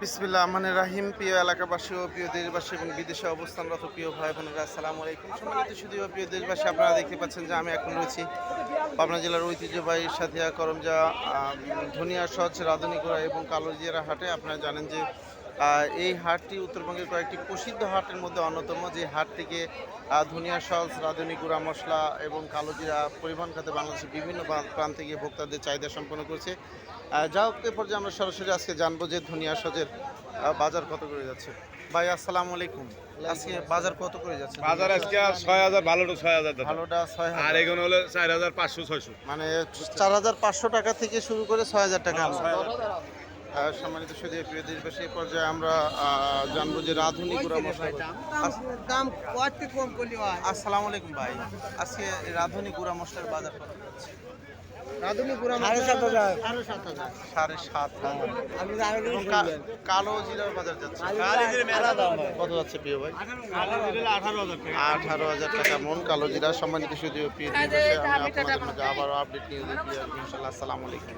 বিসমিল্লাহ মানে রাহিম, প্রিয় এলাকাবাসী ও প্রিয় দেশবাসী এবং বিদেশে অবস্থানরত প্রিয় ভাই বোনেরা, আসসালাম আলাইকুম। সম্মানিত শুধু প্রিয় দেশবাসী, আপনারা দেখতে পাচ্ছেন যে আমি এখন রয়েছি পাবনা জেলার ঐতিহ্যবাহী সাথিয়া, করমজা ধনিয়া সচ রাধুনিকরা এবং কালোজিয়ারা হাটে। আপনারা জানেন যে এই হাটটি উত্তরবঙ্গের কয়েকটি প্রসিদ্ধ হাটের মধ্যে অন্যতম। যে হাটটিকে ধনিয়া সস রাঁধুনি গুঁড়া মশলা এবং কালোজিরা পরিবহন খাতে বাংলাদেশের বিভিন্ন প্রা- প্রান্তে গিয়ে ভোক্তাদের চাহিদা সম্পন্ন করছে। যা হোক এ পর্যায়ে আমরা সরাসরি আজকে জানব যে ধনিয়া সজের বাজার কত করে যাচ্ছে। ভাই আসসালামু আলাইকুম। আজকে বাজার কত করে যাচ্ছে? বাজার আজকে ছয় হাজার ভালোটা ছয় হাজার ভালোটা ছয় আর এগুলো হলো চার হাজার পাঁচশো ছয়শো। মানে চার হাজার পাঁচশো টাকা থেকে শুরু করে ছয় হাজার টাকা সম্মানিত সুদী প্রিয় দেশবাসী এই পর্যায়ে আমরা জানব যে রাধুনি গুঁড়া মশলা দাম কত কম করলি আসসালামু আলাইকুম ভাই। আজকে রাধুনি গুঁড়া মশলার বাজার কত যাচ্ছে। কালো জিরার বাজার কত প্রিয় ভাই? আঠারো হাজার। টাকা মন কালো জিরা। সম্মানিত সুদীয় প্রিয় দেশবাসী আমি আপনাদের আবারও আপডেট নিয়ে দেখি ইনশাল্লাহ আসসালামু আলাইকুম।